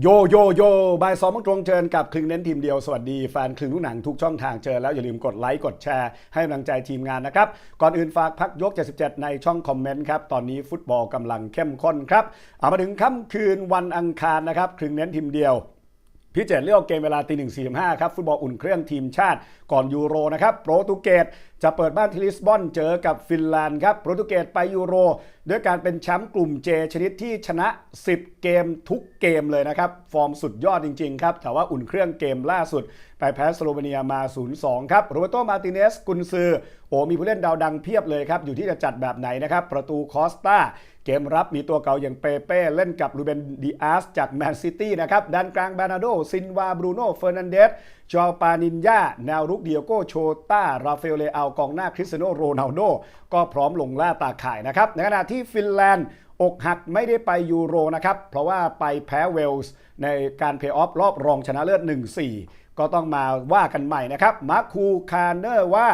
โยโยโยบายสองโมงตรงเจอกับคลึงเน้นทีมเดียว สวัสดีแฟนคลึงลูกหนังทุกช่องทางเจอแล้วอย่าลืมกดไลค์กดแชร์ให้กำลังใจทีมงานนะครับ ก่อนอื่นฝากพักยก 77 ในช่องคอมเมนต์ครับ ตอนนี้ฟุตบอลกำลังเข้มข้นครับ เอามาถึงค่ำคืนวันอังคารนะครับคลึงเน้นทีมเดียวพิเศษเลือกเกมเวลาตีหนึ่งสี่ห้าครับ ฟุตบอลอุ่นเครื่องทีมชาติก่อนยูโรนะครับโปรตุเกส จะเปิดบ้านที่ลิสบอนเจอกับฟินแลนด์ครับโปรตุเกสไปยูโร ด้วยการเป็นแชมป์กลุ่มเจชนิดที่ชนะ 10 เกมทุกเกมเลยนะครับ ฟอร์มสุดยอดจริง ๆ ครับ แต่ว่าอุ่นเครื่องเกมล่าสุด ไปแพ้สโลเวเนียมา 0-2 ครับโรเบโตมาติเนสกุนซือ โอ้มีผู้เล่นดาวดังเพียบเลยครับ อยู่ที่จะจัดแบบไหนนะครับ ประตูคอสตาเกมรับมีตัวเก่าอย่างเปเป้เล่นกับลูเบนดิอาสจากแมนซิตี้นะครับด้านกลางบานาโดซินวาบรูโน่เฟอร์นันเดส จอปานินยาแนวรุกเดียโกโชต้า ราฟเฟลเลอากองหน้าคริสเตียโนโรนัลโด ก็พร้อมลงล่าตาข่ายนะครับ ในขณะที่ฟินแลนด์อกหักไม่ได้ไปยูโรนะครับ เพราะว่าไปแพ้เวลส์ในการเพย์ออฟรอบรองชนะเลิศ 1-4 ก็ต้องมาว่ากันใหม่นะครับมาร์คูคาร์เนอร์ว่า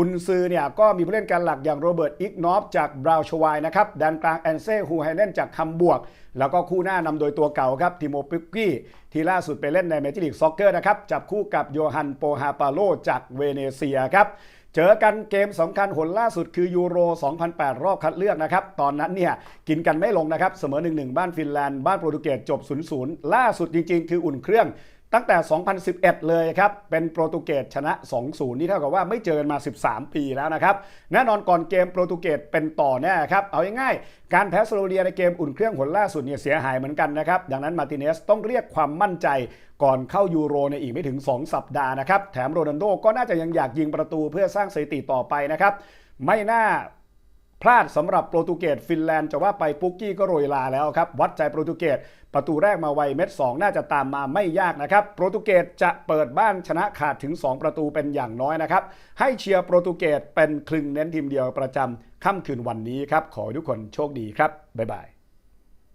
กุนซือเนี่ยก็มีผู้เล่นการหลักอย่างโรเบิร์ตอิกนอฟจากบราวชวายนะครับแดนกลางแอนเซ่ฮูไฮเลนจากคัมบวก แล้วก็คู่หน้านำโดยตัวเก่าครับทิโมปิกกี้ที่ล่าสุดไปเล่นในเมจิลิกซ็อกเกอร์นะครับจับคู่กับโยฮันโปฮาปาโลจากเวเนเซียครับเจอกันเกมสำคัญหนล่าสุดคือยูโร 2008 รอบคัดเลือกนะครับ ตอนนั้นเนี่ยกินกันไม่ลงนะครับ เสมอ 1-1 บ้านฟินแลนด์ บ้านโปรตุเกสจบ 0-0 ล่าสุดจริง ๆ คืออุ่นเครื่อง ตั้งแต่ 2011 เลยครับ เป็นโปรตุเกสชนะ 2-0 นี่เท่ากับว่าไม่เจอกันมา 13 ปีแล้วนะครับ แน่นอนก่อนเกมโปรตุเกสเป็นต่อแน่ครับ เอาง่ายๆ การแพ้สโลเวียในเกมอุ่นเครื่องผลล่าสุดเนี่ยเสียหายเหมือนกันนะครับ ดังนั้นมาติเนสต้องเรียกความมั่นใจก่อนเข้ายูโรในอีกไม่ถึง 2 สัปดาห์นะครับ แถมโรนัลโดก็น่าจะยังอยากยิงประตูเพื่อสร้างสถิติต่อไปนะครับ ไม่น่า พลาดสำหรับโปรตุเกสฟินแลนด์จะว่าไปปุกกี้ก็โรยลาแล้วครับ วัดใจโปรตุเกสประตูแรกมาไวเม็ด 2 น่าจะตามมาไม่ยากนะครับ โปรตุเกสจะเปิดบ้านชนะขาดถึง 2 ประตูเป็นอย่างน้อยนะครับ ให้เชียร์โปรตุเกสเป็นคลึงเน้นทีมเดียวประจำค่ำคืนวันนี้ครับ ขอให้ทุกคนโชคดีครับ บ๊ายบาย